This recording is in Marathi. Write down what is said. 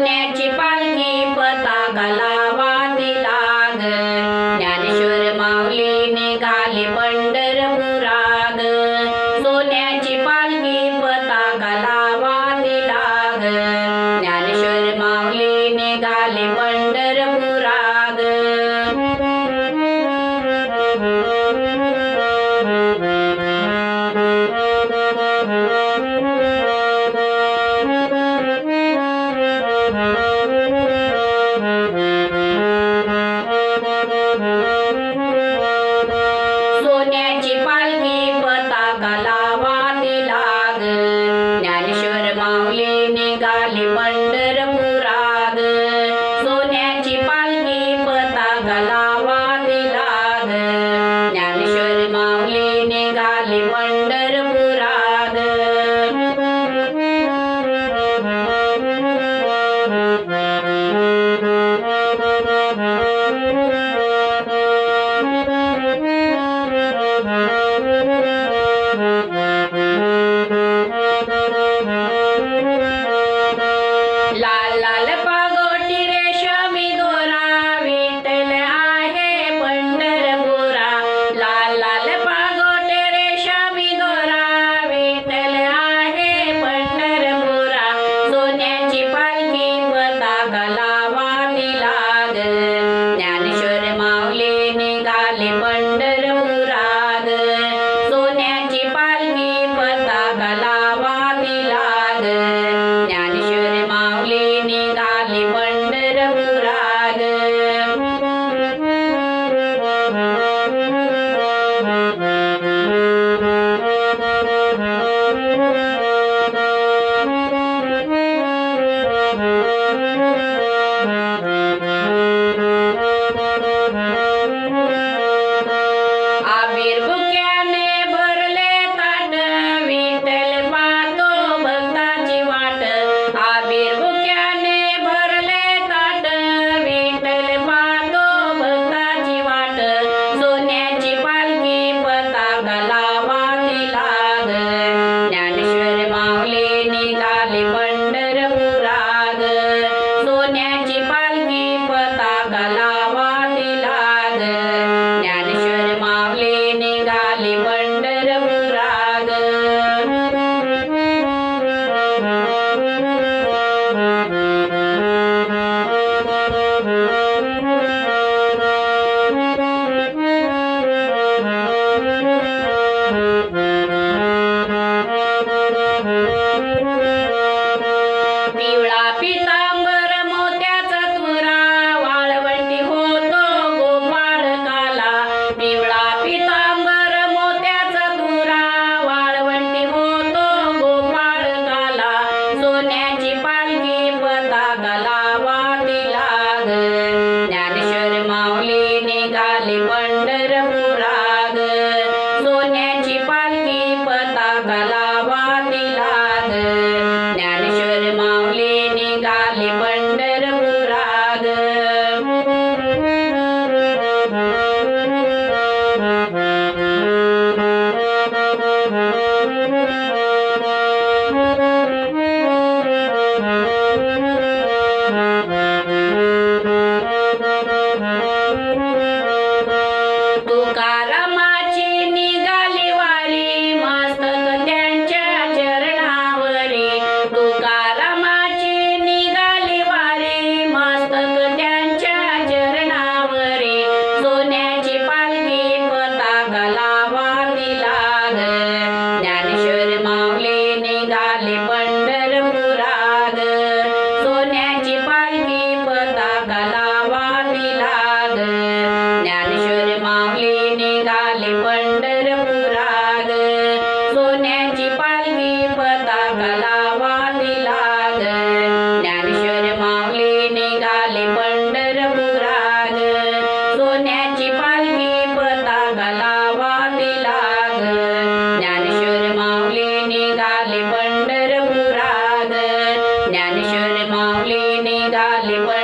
सोन्याची पालखी पताका पंढरपुराग लाग सोन्याची पालखी ज्ञानेश्वर माऊली निघाले पंढरपुराग सोन्याची पालवी पताका लावाली लाग. ज्ञानेश्वर माऊली निघाले पंढरपुराग सोन्याची पालवी पताका लावाली लाग. ज्ञानेश्वर माऊली निघाले पंढरपुराग ज्ञानेश्वर माऊली निघाले